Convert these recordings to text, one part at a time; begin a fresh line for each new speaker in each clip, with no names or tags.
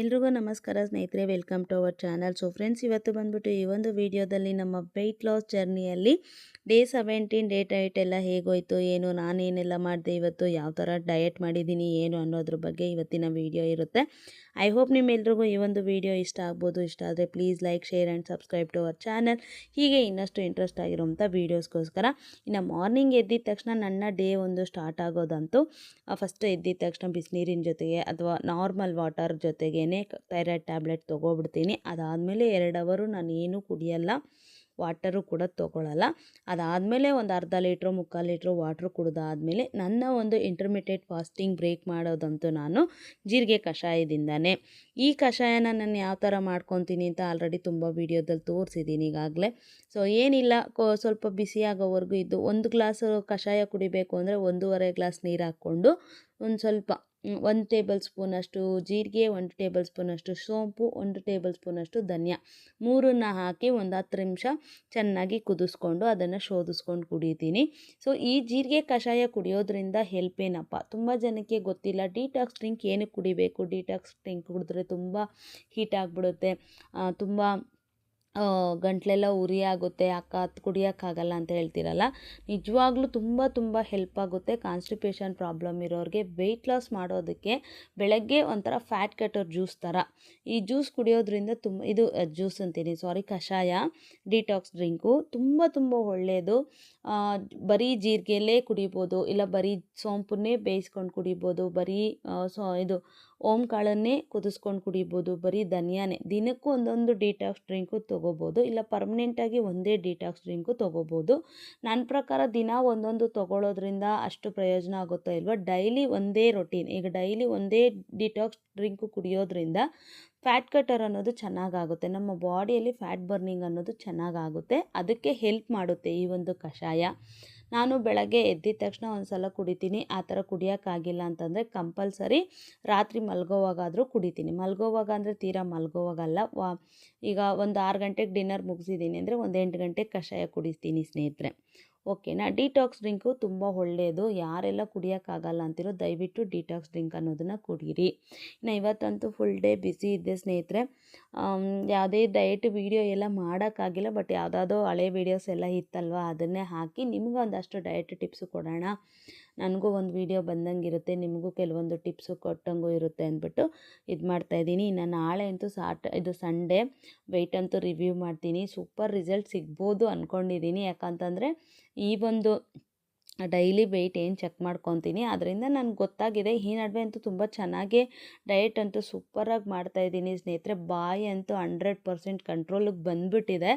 ಎಲ್ರಿಗೂ ನಮಸ್ಕಾರ ಸ್ನೇಹಿತರೆ welcome to our channel so friends ಇವತ್ತು ಬಂದ್ಬಿಟ್ಟು ಈ ಒಂದು ವಿಡಿಯೋದಲ್ಲಿ ನಮ್ಮ ವೆಯ್ಟ್ ಲಾಸ್ ಜರ್ನಿಯಲ್ಲಿ ಡೇ ಸೆವೆಂಟೀನ್ ಡೇ ಡಯಟ್ ಎಲ್ಲ ಹೇಗೋಯ್ತು, ಏನು, ನಾನೇನೆಲ್ಲ ಮಾಡಿದೆ ಇವತ್ತು, ಯಾವ ಥರ ಡಯಟ್ ಮಾಡಿದ್ದೀನಿ, ಏನು ಅನ್ನೋದ್ರ ಬಗ್ಗೆ ಇವತ್ತಿನ ವಿಡಿಯೋ ಇರುತ್ತೆ. ಐ ಹೋಪ್ ನಿಮ್ಮೆಲ್ರಿಗೂ ಈ ಒಂದು ವಿಡಿಯೋ ಇಷ್ಟ ಆಗ್ಬೋದು. ಇಷ್ಟ ಆದರೆ please like share and subscribe to our channel ಹೀಗೆ ಇನ್ನಷ್ಟು ಇಂಟ್ರೆಸ್ಟ್ ಆಗಿರುವಂಥ ವೀಡಿಯೋಸ್ಗೋಸ್ಕರ ಇನ್ನು ಮಾರ್ನಿಂಗ್ ಎದ್ದಿದ ತಕ್ಷಣ ನನ್ನ ಡೇ ಒಂದು ಸ್ಟಾರ್ಟ್ ಆಗೋದಂತೂ ಫಸ್ಟ್ ಎದ್ದಿದ ತಕ್ಷಣ ಬಿಸಿನೀರಿನ ಜೊತೆಗೆ ಅಥವಾ ನಾರ್ಮಲ್ ವಾಟರ್ ಜೊತೆಗೇ ಥೈರಾಯ್ಡ್ ಟ್ಯಾಬ್ಲೆಟ್ ತೊಗೊಬಿಡ್ತೀನಿ. ಅದಾದಮೇಲೆ ಎರಡು ಅವರು ನಾನು ಏನೂ ಕುಡಿಯಲ್ಲ, ವಾಟರು ಕೂಡ ತೊಗೊಳ್ಳಲ್ಲ ಅದಾದಮೇಲೆ ಒಂದು ಅರ್ಧ ಲೀಟ್ರು, ಮುಕ್ಕಾಲು ಲೀಟ್ರು ವಾಟ್ರು ಕುಡಿದಾದ್ಮೇಲೆ ನನ್ನ ಒಂದು ಇಂಟರ್ಮಿಡಿಯೇಟ್ ಫಾಸ್ಟಿಂಗ್ ಬ್ರೇಕ್ ಮಾಡೋದಂತೂ ನಾನು ಜೀರಿಗೆ ಕಷಾಯದಿಂದನೇ. ಈ ಕಷಾಯನ ನಾನು ಯಾವ ಥರ ಮಾಡ್ಕೊತೀನಿ ಅಂತ ಆಲ್ರೆಡಿ ತುಂಬ ವೀಡಿಯೋದಲ್ಲಿ ತೋರಿಸಿದ್ದೀನಿ ಈಗಾಗಲೇ. ಸೊ ಏನಿಲ್ಲ ಸ್ವಲ್ಪ ಬಿಸಿಯಾಗೋವರೆಗೂ ಇದ್ದು ಒಂದು ಗ್ಲಾಸ್ ಕಷಾಯ ಕುಡಿಬೇಕು ಅಂದರೆ ಒಂದೂವರೆ ಗ್ಲಾಸ್ ನೀರು ಹಾಕ್ಕೊಂಡು ಒಂದು ಸ್ವಲ್ಪ ಒಂದು ಟೇಬಲ್ ಸ್ಪೂನಷ್ಟು ಜೀರಿಗೆ, ಒಂದು ಟೇಬಲ್ ಸ್ಪೂನಷ್ಟು ಸೋಂಪು, ಒಂದು ಟೇಬಲ್ ಸ್ಪೂನಷ್ಟು ಧನಿಯಾ. ಮೂರನ್ನು ಹಾಕಿ ಒಂದು ಹತ್ತು ನಿಮಿಷ ಚೆನ್ನಾಗಿ ಕುದಿಸ್ಕೊಂಡು ಅದನ್ನು ಶೋಧಿಸ್ಕೊಂಡು ಕುಡಿತೀನಿ. ಸೊ ಈ ಜೀರಿಗೆ ಕಷಾಯ ಕುಡಿಯೋದ್ರಿಂದ ಹೆಲ್ಪ್ ಏನಪ್ಪ? ತುಂಬ ಜನಕ್ಕೆ ಗೊತ್ತಿಲ್ಲ ಡಿಟಾಕ್ಸ್ ಡ್ರಿಂಕ್ ಏನಕ್ಕೆ ಕುಡಿಬೇಕು? ಡಿಟಾಕ್ಸ್ ಡ್ರಿಂಕ್ ಕುಡಿದ್ರೆ ತುಂಬ ಹೀಟ್ ಆಗಿಬಿಡುತ್ತೆ ತುಂಬ ಗಂಟಲೆಲ್ಲ ಉರಿ ಆಗುತ್ತೆ, ಅಕ್ಕ ಅದು ಕುಡಿಯೋಕ್ಕಾಗಲ್ಲ ಅಂತ ಹೇಳ್ತಿರಲ್ಲ. ನಿಜವಾಗ್ಲೂ ತುಂಬ ತುಂಬ ಹೆಲ್ಪ್ ಆಗುತ್ತೆ ಕಾನ್ಸ್ಟಿಪೇಷನ್ ಪ್ರಾಬ್ಲಮ್ ಇರೋರಿಗೆ. ವೆಯ್ಟ್ ಲಾಸ್ ಮಾಡೋದಕ್ಕೆ ಬೆಳಗ್ಗೆ ಒಂಥರ ಫ್ಯಾಟ್ ಕಟ್ಟರ್ ಜ್ಯೂಸ್ ಥರ. ಈ ಜ್ಯೂಸ್ ಕುಡಿಯೋದ್ರಿಂದ ತುಂಬ ಇದು ಜ್ಯೂಸ್ ಅಂತೀನಿ ಸಾರಿ ಕಷಾಯ ಡಿಟಾಕ್ಸ್ ಡ್ರಿಂಕು ತುಂಬ ತುಂಬ ಒಳ್ಳೆಯದು ಬರೀ ಜೀರಿಗೆಲೇ ಕುಡಿಬೋದು, ಇಲ್ಲ ಬರೀ ಸೋಂಪನ್ನೇ ಬೇಯಿಸ್ಕೊಂಡು ಕುಡಿಬೋದು, ಬರೀ ಸೊ, ಇದು ಓಮ್ ಕಾಳನ್ನೇ ಕುದಿಸ್ಕೊಂಡು ಕುಡಿಬೋದು, ಬರೀ ಧನಿಯಾನೇ. ದಿನಕ್ಕೂ ಒಂದೊಂದು ಡಿಟಾಕ್ಸ್ ಡ್ರಿಂಕು ತೊಗೋಬೋದು, ಇಲ್ಲ ಪರ್ಮನೆಂಟಾಗಿ ಒಂದೇ ಡಿಟಾಕ್ಸ್ ಡ್ರಿಂಕು ತೊಗೋಬೋದು. ನನ್ನ ಪ್ರಕಾರ ದಿನ ಒಂದೊಂದು ತೊಗೊಳೋದ್ರಿಂದ ಅಷ್ಟು ಪ್ರಯೋಜನ ಆಗುತ್ತೋ ಇಲ್ವೋ, ಡೈಲಿ ಒಂದೇ ರೊಟೀನ್ ಈಗ ಡೈಲಿ ಒಂದೇ ಡಿಟಾಕ್ಸ್ ಡ್ರಿಂಕು ಕುಡಿಯೋದ್ರಿಂದ ಫ್ಯಾಟ್ ಕಟರ್ ಅನ್ನೋದು ಚೆನ್ನಾಗಾಗುತ್ತೆ. ನಮ್ಮ ಬಾಡಿಯಲ್ಲಿ ಫ್ಯಾಟ್ ಬರ್ನಿಂಗ್ ಅನ್ನೋದು ಚೆನ್ನಾಗಾಗುತ್ತೆ. ಅದಕ್ಕೆ ಹೆಲ್ಪ್ ಮಾಡುತ್ತೆ ಈ ಒಂದು ಕಷಾಯ. ನಾನು ಬೆಳಗ್ಗೆ ಎದ್ದಿದ ತಕ್ಷಣ ಒಂದು ಸಲ ಕುಡಿತೀನಿ. ಆ ಥರ ಕುಡಿಯೋಕ್ಕಾಗಿಲ್ಲ ಅಂತಂದರೆ ಕಂಪಲ್ಸರಿ ರಾತ್ರಿ ಮಲ್ಗೋವಾಗಾದರೂ ಕುಡಿತೀನಿ. ಮಲ್ಗೋವಾಗ ಅಂದರೆ ತೀರಾ ಮಲ್ಗೋವಾಗಲ್ಲ. ವಾ, ಈಗ ಒಂದು ಆರು ಗಂಟೆಗೆ ಡಿನ್ನರ್ ಮುಗಿಸಿದ್ದೀನಿ ಅಂದರೆ ಒಂದು ಎಂಟು ಗಂಟೆಗೆ ಕಷಾಯ ಕುಡಿಸ್ತೀನಿ ಸ್ನೇಹಿತರೆ. ಓಕೆನಾ ಡಿಟಾಕ್ಸ್ ಡ್ರಿಂಕು ತುಂಬ ಒಳ್ಳೆಯದು ಯಾರೆಲ್ಲ ಕುಡಿಯೋಕ್ಕಾಗಲ್ಲ ಅಂತಿರೋ ದಯವಿಟ್ಟು ಡಿಟಾಕ್ಸ್ ಡ್ರಿಂಕ್ ಅನ್ನೋದನ್ನು ಕುಡಿಯಿರಿ ಇನ್ನು ಇವತ್ತಂತೂ ಫುಲ್ ಡೇ ಬಿಸಿ ಇದ್ದೆ ಸ್ನೇಹಿತರೆ. ಯಾವುದೇ ಡಯಟ್ ವೀಡಿಯೋ ಎಲ್ಲ ಮಾಡೋಕ್ಕಾಗಿಲ್ಲ ಬಟ್ ಯಾವುದಾದೋ ಹಳೆ ವೀಡಿಯೋಸ್ ಎಲ್ಲ ಇತ್ತಲ್ವ, ಅದನ್ನೇ ಹಾಕಿ ನಿಮ್ಗೆ ಒಂದಷ್ಟು ಡಯಟ್ ಟಿಪ್ಸು ಕೊಡೋಣ. ನನಗೂ ಒಂದು ವೀಡಿಯೋ ಬಂದಂಗೆ ಇರುತ್ತೆ ನಿಮಗೂ ಕೆಲವೊಂದು ಟಿಪ್ಸು ಕೊಟ್ಟಂಗೂ ಇರುತ್ತೆ ಅಂದ್ಬಿಟ್ಟು ಇದು ಮಾಡ್ತಾಯಿದ್ದೀನಿ ಇನ್ನು ನಾಳೆ ಅಂತೂ ಸಾಟ, ಇದು ಸಂಡೇ ವೆಯ್ಟ್ ಅಂತೂ ರಿವ್ಯೂ ಮಾಡ್ತೀನಿ. ಸೂಪರ್ ರಿಸಲ್ಟ್ ಸಿಗ್ಬೋದು ಅಂದ್ಕೊಂಡಿದ್ದೀನಿ ಯಾಕಂತಂದರೆ ಈ ಒಂದು ಡೈಲಿ ವೆಯ್ಟ್ ಏನು ಚೆಕ್ ಮಾಡ್ಕೊತೀನಿ. ಅದರಿಂದ ನನಗೆ ಗೊತ್ತಾಗಿದೆ, ಈ ನಡುವೆ ಅಂತೂ ತುಂಬ ಚೆನ್ನಾಗೇ ಡಯಟ್ ಅಂತೂ ಸೂಪರಾಗಿ ಮಾಡ್ತಾಯಿದ್ದೀನಿ ಸ್ನೇಹಿತರೆ, ಬಾಯಿ ಅಂತೂ ಹಂಡ್ರೆಡ್ ಪರ್ಸೆಂಟ್ ಕಂಟ್ರೋಲಿಗೆ ಬಂದುಬಿಟ್ಟಿದೆ.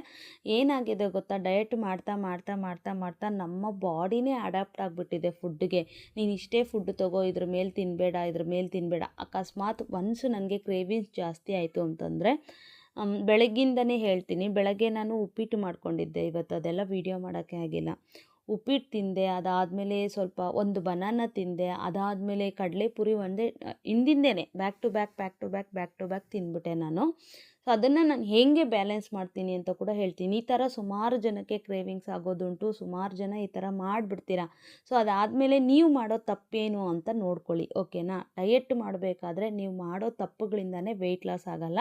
ಏನಾಗಿದೆ ಗೊತ್ತಾ? ಡಯಟ್ ಮಾಡ್ತಾ ಮಾಡ್ತಾ ಮಾಡ್ತಾ ಮಾಡ್ತಾ ನಮ್ಮ ಬಾಡಿನೇ ಅಡಾಪ್ಟ್ ಆಗಿಬಿಟ್ಟಿದೆ ಫುಡ್ಗೆ. ನೀನು ಇಷ್ಟೇ ಫುಡ್ ತಗೋ, ಇದ್ರ ಮೇಲೆ ತಿನ್ನಬೇಡ ಇದ್ರ ಮೇಲೆ ತಿನ್ನಬೇಡ ಅಕಸ್ಮಾತ್ ಒನ್ಸ್ ನನಗೆ ಕ್ರೇವಿಂಗ್ಸ್ ಜಾಸ್ತಿ ಆಯಿತು ಅಂತಂದರೆ ಬೆಳಗ್ಗಿಂದನೇ ಹೇಳ್ತೀನಿ. ಬೆಳಗ್ಗೆ ನಾನು ಉಪ್ಪಿಟ್ಟು ಮಾಡ್ಕೊಂಡಿದ್ದೆ ಇವತ್ತು. ಅದೆಲ್ಲ ವೀಡಿಯೋ ಮಾಡೋಕ್ಕೆ ಆಗಿಲ್ಲ. ಉಪ್ಪಿಟ್ಟು ತಿಂದೆ, ಅದಾದಮೇಲೆ ಸ್ವಲ್ಪ ಒಂದು ಬನಾನ ತಿಂದೆ, ಅದಾದಮೇಲೆ ಕಡಲೆಪುರಿ ಒಂದೇ ಹಿಂದಿಂದೇನೆ back to back back to back back to back ತಿಂದ್ಬಿಟ್ಟೆ ನಾನು. ಸೊ ಅದನ್ನು ನಾನು ಹೇಗೆ ಬ್ಯಾಲೆನ್ಸ್ ಮಾಡ್ತೀನಿ ಅಂತ ಕೂಡ ಹೇಳ್ತೀನಿ. ಈ ಥರ ಸುಮಾರು ಜನಕ್ಕೆ ಕ್ರೇವಿಂಗ್ಸ್ ಆಗೋದುಂಟು, ಸುಮಾರು ಜನ ಈ ಥರ ಮಾಡಿಬಿಡ್ತೀರಾ. ಸೊ ಅದಾದಮೇಲೆ ನೀವು ಮಾಡೋ ತಪ್ಪೇನು ಅಂತ ನೋಡ್ಕೊಳ್ಳಿ ಓಕೆನಾ ಡಯಟ್ ಮಾಡಬೇಕಾದ್ರೆ ನೀವು ಮಾಡೋ ತಪ್ಪುಗಳಿಂದನೇ ವೆಯ್ಟ್ ಲಾಸ್ ಆಗೋಲ್ಲ.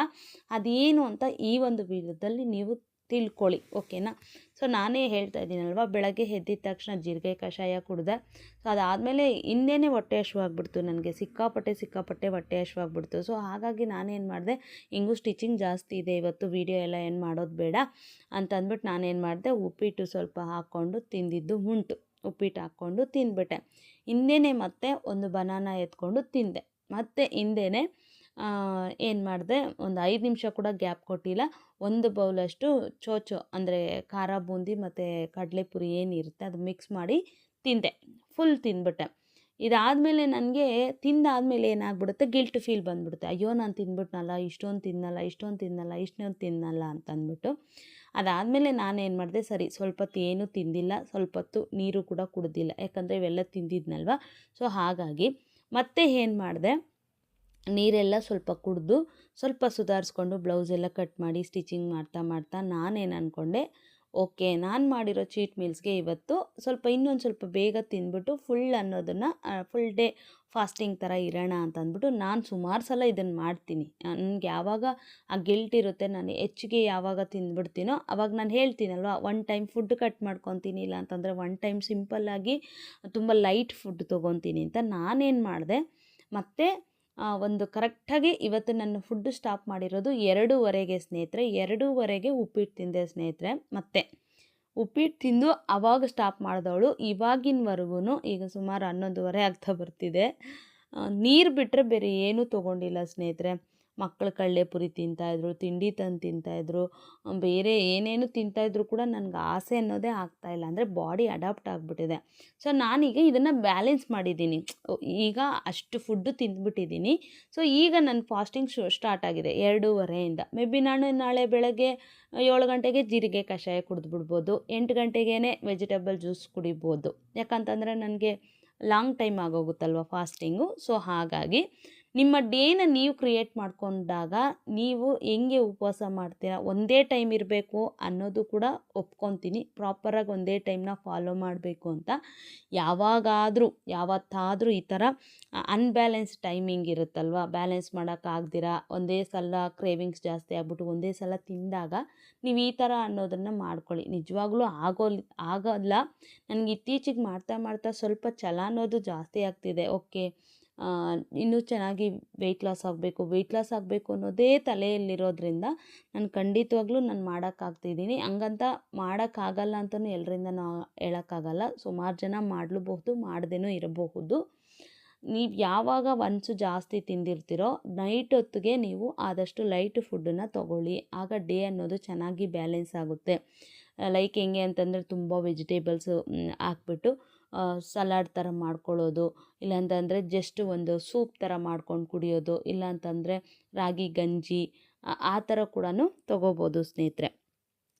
ಅದೇನು ಅಂತ ಈ ಒಂದು ವಿಡಿಯೋದಲ್ಲಿ ನೀವು ತಿಳ್ಕೊಳ್ಳಿ, ಓಕೆನಾ? ಸೊ ನಾನೇ ಹೇಳ್ತಾ ಇದ್ದೀನಲ್ವ, ಬೆಳಗ್ಗೆ ಎದ್ದಿದ ತಕ್ಷಣ ಜೀರಿಗೆ ಕಷಾಯ ಕುಡ್ದೆ. ಸೊ ಅದಾದಮೇಲೆ ಹಿಂದೆನೇ ಹೊಟ್ಟೆ ಹಶುವಾಗ್ಬಿಡ್ತು ನನಗೆ, ಸಿಕ್ಕಾಪಟ್ಟೆ ಸಿಕ್ಕಾಪಟ್ಟೆ ಹೊಟ್ಟೆ ಹಶುವಾಗ್ಬಿಡ್ತು ಸೊ ಹಾಗಾಗಿ ನಾನೇನು ಮಾಡಿದೆ, ಹಿಂಗೂ ಸ್ಟಿಚಿಂಗ್ ಜಾಸ್ತಿ ಇದೆ, ಇವತ್ತು ವೀಡಿಯೋ ಎಲ್ಲ ಏನು ಮಾಡೋದು ಬೇಡ ಅಂತಂದ್ಬಿಟ್ಟು ನಾನೇನು ಮಾಡಿದೆ, ಉಪ್ಪಿಟ್ಟು ಸ್ವಲ್ಪ ಹಾಕ್ಕೊಂಡು ತಿಂದಿದ್ದು ಉಂಟು. ಉಪ್ಪಿಟ್ಟು ಹಾಕ್ಕೊಂಡು ತಿಂದ್ಬಿಟ್ಟೆ. ಹಿಂದೆನೇ ಮತ್ತೆ ಒಂದು ಬನಾನ ಎತ್ಕೊಂಡು ತಿಂದೆ. ಮತ್ತು ಹಿಂದೆನೇ ಏನು ಮಾಡಿದೆ, ಒಂದು ಐದು ನಿಮಿಷ ಕೂಡ ಗ್ಯಾಪ್ ಕೊಟ್ಟಿಲ್ಲ. ಒಂದು ಬೌಲಷ್ಟು ಚೋಚೋ, ಅಂದರೆ ಖಾರ ಬೂಂದಿ ಮತ್ತು ಕಡಲೆಪುರಿ ಏನಿರುತ್ತೆ ಅದು ಮಿಕ್ಸ್ ಮಾಡಿ ತಿಂದೆ. ಫುಲ್ ತಿಂದ್ಬಿಟ್ಟೆ. ಇದಾದಮೇಲೆ ನನಗೆ ತಿಂದಾದಮೇಲೆ ಏನಾಗ್ಬಿಡುತ್ತೆ ಗಿಲ್ಟ್ ಫೀಲ್ ಬಂದ್ಬಿಡುತ್ತೆ. ಅಯ್ಯೋ, ನಾನು ತಿಂದ್ಬಿಟ್ನಲ್ಲ ಇಷ್ಟೊಂದು ತಿನ್ನಲ್ಲ ಇಷ್ಟೊಂದು ತಿನ್ನಲ್ಲ ಇಷ್ಟೊಂದು ತಿನ್ನಲ್ಲ ಅಂತ ಅಂದ್ಬಿಟ್ಟು ಅದಾದಮೇಲೆ ನಾನೇನು ಮಾಡಿದೆ, ಸರಿ ಸ್ವಲ್ಪ ಹೊತ್ತು ಏನೂ ತಿಂದಿಲ್ಲ ಸ್ವಲ್ಪ ಹೊತ್ತು ನೀರು ಕೂಡ ಕುಡ್ದಿಲ್ಲ. ಯಾಕಂದರೆ ಇವೆಲ್ಲ ತಿಂದಿದ್ನಲ್ವ? ಸೊ ಹಾಗಾಗಿ ಮತ್ತೆ ಏನು ಮಾಡಿದೆ ನೀರೆಲ್ಲ ಸ್ವಲ್ಪ ಕುಡಿದು ಸ್ವಲ್ಪ ಸುಧಾರಿಸ್ಕೊಂಡು ಬ್ಲೌಸ್ ಎಲ್ಲ ಕಟ್ ಮಾಡಿ ಸ್ಟಿಚಿಂಗ್ ಮಾಡ್ತಾ ಮಾಡ್ತಾ ನಾನೇನು ಅಂದ್ಕೊಂಡೆ ಓಕೆ ನಾನು ಮಾಡಿರೋ ಚೀಟ್ ಮೀಲ್ಸ್ಗೆ ಇವತ್ತು ಸ್ವಲ್ಪ ಇನ್ನೊಂದು ಸ್ವಲ್ಪ ಬೇಗ ತಿಂದ್ಬಿಟ್ಟು ಫುಲ್ ಅನ್ನೋದನ್ನು ಫುಲ್ ಡೇ ಫಾಸ್ಟಿಂಗ್ ಥರ ಇರೋಣ ಅಂತ ಅಂದ್ಬಿಟ್ಟು ನಾನು ಸುಮಾರು ಸಲ ಇದನ್ನು ಮಾಡ್ತೀನಿ. ನನಗೆ ಯಾವಾಗ ಆ ಗಿಲ್ಟ್ ಇರುತ್ತೆ, ನಾನು ಹೆಚ್ಚಿಗೆ ಯಾವಾಗ ತಿಂದ್ಬಿಡ್ತೀನೋ ಅವಾಗ ನಾನು ಹೇಳ್ತೀನಲ್ವ ಒನ್ ಟೈಮ್ ಫುಡ್ ಕಟ್ ಮಾಡ್ಕೊತೀನಿ, ಇಲ್ಲ ಅಂತಂದರೆ ಒನ್ ಟೈಮ್ ಸಿಂಪಲ್ಲಾಗಿ ತುಂಬ ಲೈಟ್ ಫುಡ್ ತೊಗೊತೀನಿ ಅಂತ ನಾನೇನು ಮಾಡಿದೆ. ಮತ್ತು ಒಂದು ಕರೆಕ್ಟಾಗಿ ಇವತ್ತು ನನ್ನ ಫುಡ್ ಸ್ಟಾಪ್ ಮಾಡಿರೋದು ಎರಡೂವರೆಗೆ ಸ್ನೇಹಿತರೆ. ಎರಡೂವರೆಗೆ ಉಪ್ಪಿಟ್ಟು ತಿಂದೆ ಸ್ನೇಹಿತರೆ. ಮತ್ತೆ ಉಪ್ಪಿಟ್ಟು ತಿಂದು ಆವಾಗ ಸ್ಟಾಪ್ ಮಾಡಿದವಳು ಇವಾಗಿನವರೆಗೂ ಈಗ ಸುಮಾರು ಹನ್ನೊಂದುವರೆ ಆಗ್ತಾ ಬರ್ತಿದೆ. ನೀರು ಬಿಟ್ಟರೆ ಬೇರೆ ಏನೂ ತೊಗೊಂಡಿಲ್ಲ ಸ್ನೇಹಿತರೆ. ಮಕ್ಕಳು ಕಡಲೆಪುರಿ ತಿಂತಾಯಿದ್ರು ತಿಂಡಿ ತಂದು ತಿಂತಾಯಿದ್ರು ಬೇರೆ ಏನೇನು ತಿಂತಾಯಿದ್ರು ಕೂಡ ನನಗೆ ಆಸೆ ಅನ್ನೋದೇ ಆಗ್ತಾಯಿಲ್ಲ ಅಂದರೆ ಬಾಡಿ ಅಡಾಪ್ಟ್ ಆಗಿಬಿಟ್ಟಿದೆ. ಸೊ ನಾನೀಗ ಇದನ್ನು ಬ್ಯಾಲೆನ್ಸ್ ಮಾಡಿದ್ದೀನಿ. ಈಗ ಅಷ್ಟು ಫುಡ್ಡು ತಿಂದ್ಬಿಟ್ಟಿದ್ದೀನಿ. ಸೊ ಈಗ ನನ್ನ ಫಾಸ್ಟಿಂಗ್ ಶು ಸ್ಟಾರ್ಟ್ ಆಗಿದೆ. ಎರಡೂವರೆಯಿಂದ. ಮೇ ಬಿ ನಾನು ನಾಳೆ ಬೆಳಗ್ಗೆ ಏಳು ಗಂಟೆಗೆ ಜೀರಿಗೆ ಕಷಾಯ ಕುಡಿದ್ಬಿಡ್ಬೋದು. ಎಂಟು ಗಂಟೆಗೇ ವೆಜಿಟೇಬಲ್ ಜ್ಯೂಸ್ ಕುಡಿಬೋದು. ಯಾಕಂತಂದರೆ ನನಗೆ ಲಾಂಗ್ ಟೈಮ್ ಆಗೋಗುತ್ತಲ್ವ ಫಾಸ್ಟಿಂಗು ಸೊ ಹಾಗಾಗಿ ನಿಮ್ಮ ಡೇನ ನೀವು ಕ್ರಿಯೇಟ್ ಮಾಡಿಕೊಂಡಾಗ ನೀವು ಹೆಂಗೆ ಉಪವಾಸ ಮಾಡ್ತೀರಾ? ಒಂದೇ ಟೈಮ್ ಇರಬೇಕು ಅನ್ನೋದು ಕೂಡ ಒಪ್ಕೊತೀನಿ. ಪ್ರಾಪರಾಗಿ ಒಂದೇ ಟೈಮ್ನ ಫಾಲೋ ಮಾಡಬೇಕು ಅಂತ. ಯಾವಾಗಾದರೂ, ಯಾವತ್ತಾದರೂ ಈ ಥರ ಅನ್ಬ್ಯಾಲೆನ್ಸ್ ಟೈಮಿಂಗ್ ಇರುತ್ತಲ್ವ? ಬ್ಯಾಲೆನ್ಸ್ ಮಾಡೋಕ್ಕಾಗ್ದಿರ ಒಂದೇ ಸಲ ಕ್ರೇವಿಂಗ್ಸ್ ಜಾಸ್ತಿ ಆಗ್ಬಿಟ್ಟು ಒಂದೇ ಸಲ ತಿಂದಾಗ ನೀವು ಈ ಥರ ಅನ್ನೋದನ್ನು ಮಾಡ್ಕೊಳ್ಳಿ. ನಿಜವಾಗ್ಲೂ ಆಗೋ ಆಗೋಲ್ಲ. ನನಗೆ ಇತ್ತೀಚೆಗೆ ಮಾಡ್ತಾ ಮಾಡ್ತಾ ಸ್ವಲ್ಪ ಛಲ ಅನ್ನೋದು ಜಾಸ್ತಿ ಆಗ್ತಿದೆ. ಓಕೆ ಇನ್ನೂ ಚೆನ್ನಾಗಿ ವೆಯ್ಟ್ ಲಾಸ್ ಆಗಬೇಕು. ವೆಯ್ಟ್ ಲಾಸ್ ಆಗಬೇಕು ಅನ್ನೋದೇ ತಲೆಯಲ್ಲಿರೋದ್ರಿಂದ ನಾನು ಖಂಡಿತವಾಗ್ಲೂ ನಾನು ಮಾಡೋಕ್ಕಾಗ್ತಿದ್ದೀನಿ ಹಂಗಂತ ಮಾಡೋಕ್ಕಾಗಲ್ಲ ಅಂತಲೂ ಎಲ್ಲರಿಂದ ನಾವು ಹೇಳೋಕ್ಕಾಗಲ್ಲ ಸುಮಾರು ಜನ ಮಾಡಲೂಬಹುದು, ಮಾಡದೇನೂ ಇರಬಹುದು. ನೀವು ಯಾವಾಗ ಒನ್ಸು ಜಾಸ್ತಿ ತಿಂದಿರ್ತೀರೋ ನೈಟ್ ಹೊತ್ತಿಗೆ ನೀವು ಆದಷ್ಟು ಲೈಟ್ ಫುಡ್ಡನ್ನು ತೊಗೊಳ್ಳಿ. ಆಗ ಡೇ ಅನ್ನೋದು ಚೆನ್ನಾಗಿ ಬ್ಯಾಲೆನ್ಸ್ ಆಗುತ್ತೆ. ಲೈಕ್ ಹೆಂಗೆ ಅಂತಂದರೆ ತುಂಬ ವೆಜಿಟೇಬಲ್ಸು ಹಾಕ್ಬಿಟ್ಟು ಸಲಾಡ್ ಥರ ಮಾಡ್ಕೊಳ್ಳೋದು, ಇಲ್ಲಾಂತಂದರೆ ಜಸ್ಟ್ ಒಂದು ಸೂಪ್ ಥರ ಮಾಡ್ಕೊಂಡು ಕುಡಿಯೋದು, ಇಲ್ಲಾಂತಂದರೆ ರಾಗಿ, ಗಂಜಿ, ಆ ಥರ ಕೂಡ ತೊಗೋಬೋದು ಸ್ನೇಹಿತರೆ.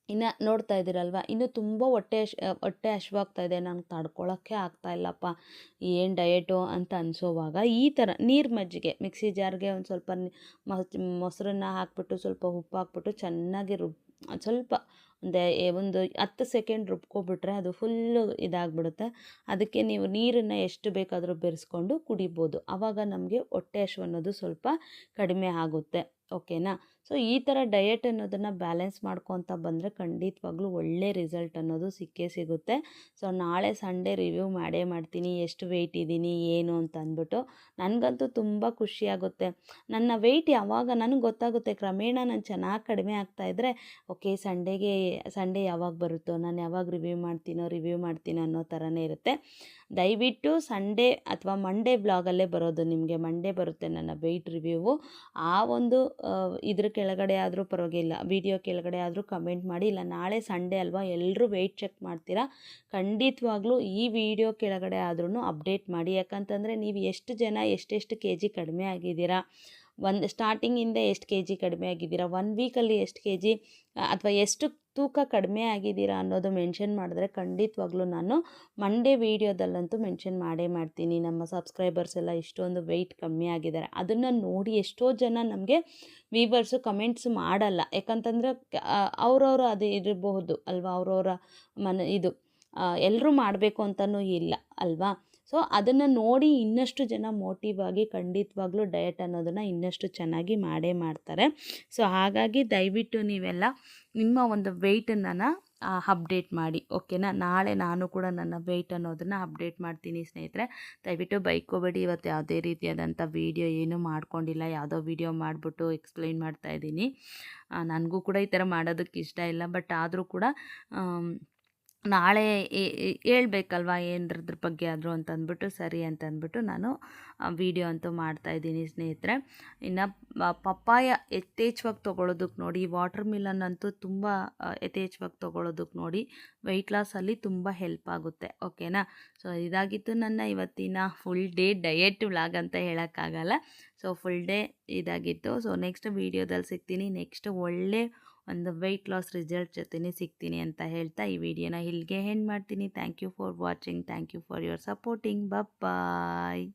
ಇನ್ನು ನೋಡ್ತಾ ಇದ್ದೀರಲ್ವ? ಇನ್ನು ತುಂಬ ಹೊಟ್ಟೆ ಹಶ್ ಹೊಟ್ಟೆ ಹಶ್ವಾಗ್ತಾ ಇದೆ. ನಂಗೆ ತಡ್ಕೊಳ್ಳೋಕ್ಕೆ ಆಗ್ತಾ ಇಲ್ಲಪ್ಪ. ಏನು ಡಯೆಟು ಅಂತ ಅನಿಸೋವಾಗ ಈ ಥರ ನೀರು ಮಜ್ಜಿಗೆ, ಮಿಕ್ಸಿ ಜಾರ್ಗೆ ಒಂದು ಸ್ವಲ್ಪ ಮೊಸರನ್ನ ಹಾಕ್ಬಿಟ್ಟು ಸ್ವಲ್ಪ ಉಪ್ಪು ಹಾಕ್ಬಿಟ್ಟು ಚೆನ್ನಾಗಿ ರುಬ್, ಸ್ವಲ್ಪ ಒಂದು ಒಂದು ಹತ್ತು ಸೆಕೆಂಡ್ ರುಬ್ಕೊಬಿಟ್ರೆ ಅದು ಫುಲ್ಲು ಇದಾಗ್ಬಿಡುತ್ತೆ. ಅದಕ್ಕೆ ನೀವು ನೀರನ್ನು ಎಷ್ಟು ಬೇಕಾದರೂ ಬೆರೆಸ್ಕೊಂಡು ಕುಡಿಬೋದು. ಆವಾಗ ನಮಗೆ ಹೊಟ್ಟೆ ಹಶು ಅನ್ನೋದು ಸ್ವಲ್ಪ ಕಡಿಮೆ ಆಗುತ್ತೆ. ಓಕೆನಾ? ಸೊ, ಈ ಥರ ಡಯೆಟ್ ಅನ್ನೋದನ್ನು ಬ್ಯಾಲೆನ್ಸ್ ಮಾಡ್ಕೊತ ಬಂದರೆ ಖಂಡಿತವಾಗ್ಲೂ ಒಳ್ಳೆ ರಿಸಲ್ಟ್ ಅನ್ನೋದು ಸಿಕ್ಕೇ ಸಿಗುತ್ತೆ. ಸೊ, ನಾಳೆ ಸಂಡೇ ರಿವ್ಯೂ ಮಾಡೇ ಮಾಡ್ತೀನಿ, ಎಷ್ಟು ವೆಯ್ಟ್ ಇದ್ದೀನಿ, ಏನು ಅಂತ ಅಂದ್ಬಿಟ್ಟು ನನಗಂತೂ ತುಂಬ ಖುಷಿಯಾಗುತ್ತೆ ನನ್ನ ವೆಯ್ಟ್ ಯಾವಾಗ ನನಗೆ ಗೊತ್ತಾಗುತ್ತೆ, ಕ್ರಮೇಣ ನಾನು ಚೆನ್ನಾಗಿ ಕಡಿಮೆ ಆಗ್ತಾಯಿದ್ರೆ ಓಕೆ ಸಂಡೇಗೆ ಸಂಡೇ ಯಾವಾಗ ಬರುತ್ತೋ, ನಾನು ಯಾವಾಗ ರಿವ್ಯೂ ಮಾಡ್ತೀನೋ ರಿವ್ಯೂ ಮಾಡ್ತೀನೋ ಅನ್ನೋ ಥರನೇ ಇರುತ್ತೆ. ದಯವಿಟ್ಟು ಸಂಡೇ ಅಥವಾ ಮಂಡೇ ಬ್ಲಾಗಲ್ಲೇ ಬರೋದು ನಿಮಗೆ. ಮಂಡೇ ಬರುತ್ತೆ ನನ್ನ ವೆಯ್ಟ್ ರಿವ್ಯೂವು ಆ ಒಂದು ಇದ್ರ ಕೆಳಗಡೆ ಆದರೂ ಪರವಾಗಿಲ್ಲ. ವಿಡಿಯೋ ಕೆಳಗಡೆ ಆದರೂ ಕಮೆಂಟ್ ಮಾಡಿ. ಇಲ್ಲ, ನಾಳೆ ಸಂಡೇ ಅಲ್ವಾ? ಎಲ್ಲರೂ ವೆಯ್ಟ್ ಚೆಕ್ ಮಾಡ್ತೀರಾ? ಖಂಡಿತವಾಗ್ಲೂ ಈ ವಿಡಿಯೋ ಕೆಳಗಡೆ ಆದ್ರೂ ಅಪ್ಡೇಟ್ ಮಾಡಿ. ಯಾಕಂತಂದರೆ ನೀವು ಎಷ್ಟು ಜನ ಎಷ್ಟೆಷ್ಟು ಕೆ ಜಿ ಕಡಿಮೆ ಆಗಿದ್ದೀರಾ? ಒಂದು ಸ್ಟಾರ್ಟಿಂಗಿಂದ ಎಷ್ಟು ಕೆ ಜಿ ಕಡಿಮೆ ಆಗಿದ್ದೀರಾ? ಒನ್ ವೀಕಲ್ಲಿ ಎಷ್ಟು ಕೆ ಜಿ ಅಥವಾ ಎಷ್ಟು ತೂಕ ಕಡಿಮೆ ಆಗಿದ್ದೀರಾ ಅನ್ನೋದು ಮೆನ್ಷನ್ ಮಾಡಿದ್ರೆ ಖಂಡಿತವಾಗ್ಲೂ ನಾನು ಮಂಡೇ ವೀಡಿಯೋದಲ್ಲಂತೂ ಮೆನ್ಷನ್ ಮಾಡೇ ಮಾಡ್ತೀನಿ. ನಮ್ಮ ಸಬ್ಸ್ಕ್ರೈಬರ್ಸ್ ಎಲ್ಲ ಇಷ್ಟೊಂದು ವೆಯ್ಟ್ ಕಮ್ಮಿ ಆಗಿದ್ದಾರೆ. ಅದನ್ನು ನೋಡಿ ಎಷ್ಟೋ ಜನ ನಮಗೆ ವೀವರ್ಸು ಕಮೆಂಟ್ಸ್ ಮಾಡಲ್ಲ. ಯಾಕಂತಂದರೆ ಅವ್ರವ್ರು ಅದು ಇರಬಹುದು ಅಲ್ವಾ? ಅವ್ರವರ ಮನ, ಇದು ಎಲ್ಲರೂ ಮಾಡಬೇಕು ಅಂತಲೂ ಇಲ್ಲ, ಅಲ್ವಾ? ಸೊ ಅದನ್ನು ನೋಡಿ ಇನ್ನಷ್ಟು ಜನ ಮೋಟಿವ್ ಆಗಿ, ಖಂಡಿತವಾಗ್ಲೂ ಡಯಟ್ ಅನ್ನೋದನ್ನು ಇನ್ನಷ್ಟು ಚೆನ್ನಾಗಿ ಮಾಡೇ ಮಾಡ್ತಾರೆ. ಸೊ ಹಾಗಾಗಿ ದಯವಿಟ್ಟು ನೀವೆಲ್ಲ ನಿಮ್ಮ ಒಂದು ವೆಯ್ಟನ್ನು ಅಪ್ಡೇಟ್ ಮಾಡಿ ಓಕೆನಾ ನಾಳೆ ನಾನು ಕೂಡ ನನ್ನ ವೆಯ್ಟ್ ಅನ್ನೋದನ್ನು ಅಪ್ಡೇಟ್ ಮಾಡ್ತೀನಿ ಸ್ನೇಹಿತರೆ. ದಯವಿಟ್ಟು ಬೈಕೋಬೇಡಿ, ಇವತ್ತು ಯಾವುದೇ ರೀತಿಯಾದಂಥ ವೀಡಿಯೋ ಏನೂ ಮಾಡ್ಕೊಂಡಿಲ್ಲ. ಯಾವುದೋ ವೀಡಿಯೋ ಮಾಡಿಬಿಟ್ಟು ಎಕ್ಸ್ಪ್ಲೈನ್ ಮಾಡ್ತಾ ಇದ್ದೀನಿ. ನನಗೂ ಕೂಡ ಈ ಥರ ಮಾಡೋದಕ್ಕೆ ಇಷ್ಟ ಇಲ್ಲ ಬಟ್ ಆದರೂ ಕೂಡ ನಾಳೆ ಹೇಳ್ಬೇಕಲ್ವ ಏನರದ್ರ ಬಗ್ಗೆ ಆದರೂ ಅಂತ ಅಂದ್ಬಿಟ್ಟು ಸರಿ ಅಂತ ಅಂದ್ಬಿಟ್ಟು ನಾನು ವಿಡಿಯೋ ಅಂತೂ ಮಾಡ್ತಾಯಿದ್ದೀನಿ ಸ್ನೇಹಿತರೆ. ಇನ್ನು ಪಪ್ಪಾಯ ಯಥೇಚ್ಛವಾಗಿ ತೊಗೊಳೋದಕ್ಕೆ ನೋಡಿ ವಾಟರ್ ಮಿಲನ್ ಅಂತೂ ತುಂಬ ಯಥೇಚ್ಛವಾಗಿ ತೊಗೊಳೋದಕ್ಕೆ ನೋಡಿ ವೆಯ್ಟ್ ಲಾಸಲ್ಲಿ ತುಂಬ ಹೆಲ್ಪ್ ಆಗುತ್ತೆ ಓಕೆನಾ ಸೊ ಇದಾಗಿತ್ತು ನನ್ನ ಇವತ್ತಿನ ಫುಲ್ ಡೇ ಡಯೆಟ್ ವ್ಲಾಗ್ ಅಂತ ಹೇಳೋಕ್ಕಾಗಲ್ಲ. ಸೊ ಫುಲ್ ಡೇ ಇದಾಗಿತ್ತು. ಸೊ ನೆಕ್ಸ್ಟ್ ವೀಡಿಯೋದಲ್ಲಿ ಸಿಗ್ತೀನಿ. ನೆಕ್ಸ್ಟ್ ಒಳ್ಳೆ ಒಂದು ವೆಯ್ಟ್ ಲಾಸ್ ರಿಸಲ್ಟ್ ಜೊತೆನೇ ಸಿಗ್ತೀನಿ ಅಂತ ಹೇಳ್ತಾ ಈ ವಿಡಿಯೋನ ಇಲ್ಲಿಗೆ ಹೆಂಡ್ ಮಾಡ್ತೀನಿ. Thank you for watching thank you for your supporting bye